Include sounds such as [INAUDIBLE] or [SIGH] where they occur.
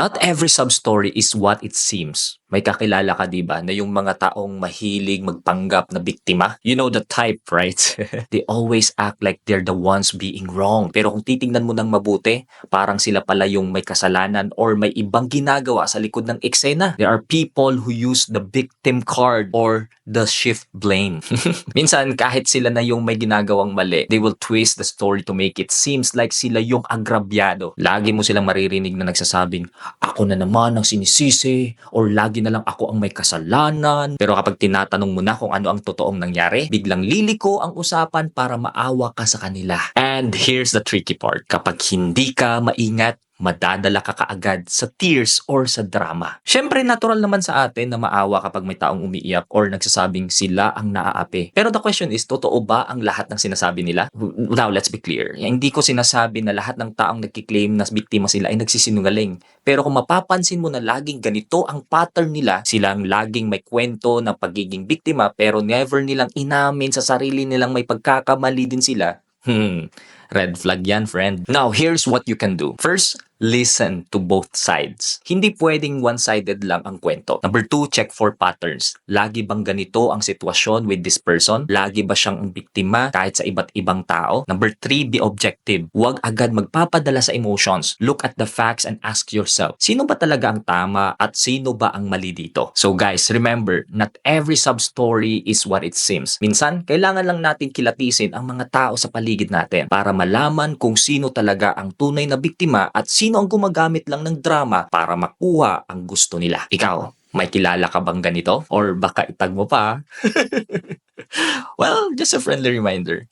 Not every sub-story is what it seems. May kakilala ka 'di ba na yung mga taong mahilig magpanggap na biktima? You know the type, right? [LAUGHS] They always act like they're the ones being wrong. Pero kung titingnan mo ng mabuti, parang sila pala yung may kasalanan or may ibang ginagawa sa likod ng eksena. There are people who use the victim card or the shift blame. [LAUGHS] Minsan kahit sila na yung may ginagawang mali, they will twist the story to make it seems like sila yung agrabyado. Lagi mo silang maririnig na nagsasabing, ako na naman ang sinisisi or lagi na lang ako ang may kasalanan. Pero kapag tinatanong mo na kung ano ang totoong nangyari, biglang liliko ang usapan para maawa ka sa kanila. And here's the tricky part. Kapag hindi ka maingat, madadala ka kaagad sa tears or sa drama. Siyempre, natural naman sa atin na maawa kapag may taong umiiyak or nagsasabing sila ang naaapi. Pero the question is, totoo ba ang lahat ng sinasabi nila? Now, let's be clear. Hindi ko sinasabi na lahat ng taong nagkiklaim na biktima sila ay nagsisinungaling. Pero kung mapapansin mo na laging ganito ang pattern nila, silang laging may kwento ng pagiging biktima pero never nilang inamin sa sarili nilang may pagkakamali din sila, Hmm, red flag yan, friend. Now, here's what you can do. First, listen to both sides. Hindi pwedeng one-sided lang ang kwento. Number two, check for patterns. Lagi bang ganito ang sitwasyon with this person? Lagi ba siyang ang biktima kahit sa iba't ibang tao? Number three, be objective. Huwag agad magpapadala sa emotions. Look at the facts and ask yourself, sino ba talaga ang tama at sino ba ang mali dito? So guys, remember, not every sub-story is what it seems. Minsan, kailangan lang natin kilatisin ang mga tao sa paligid natin para malaman kung sino talaga ang tunay na biktima at sino ang gumagamit lang ng drama para makuha ang gusto nila. Ikaw, may kilala ka bang ganito? Or baka itag mo pa? [LAUGHS] well, just a friendly reminder.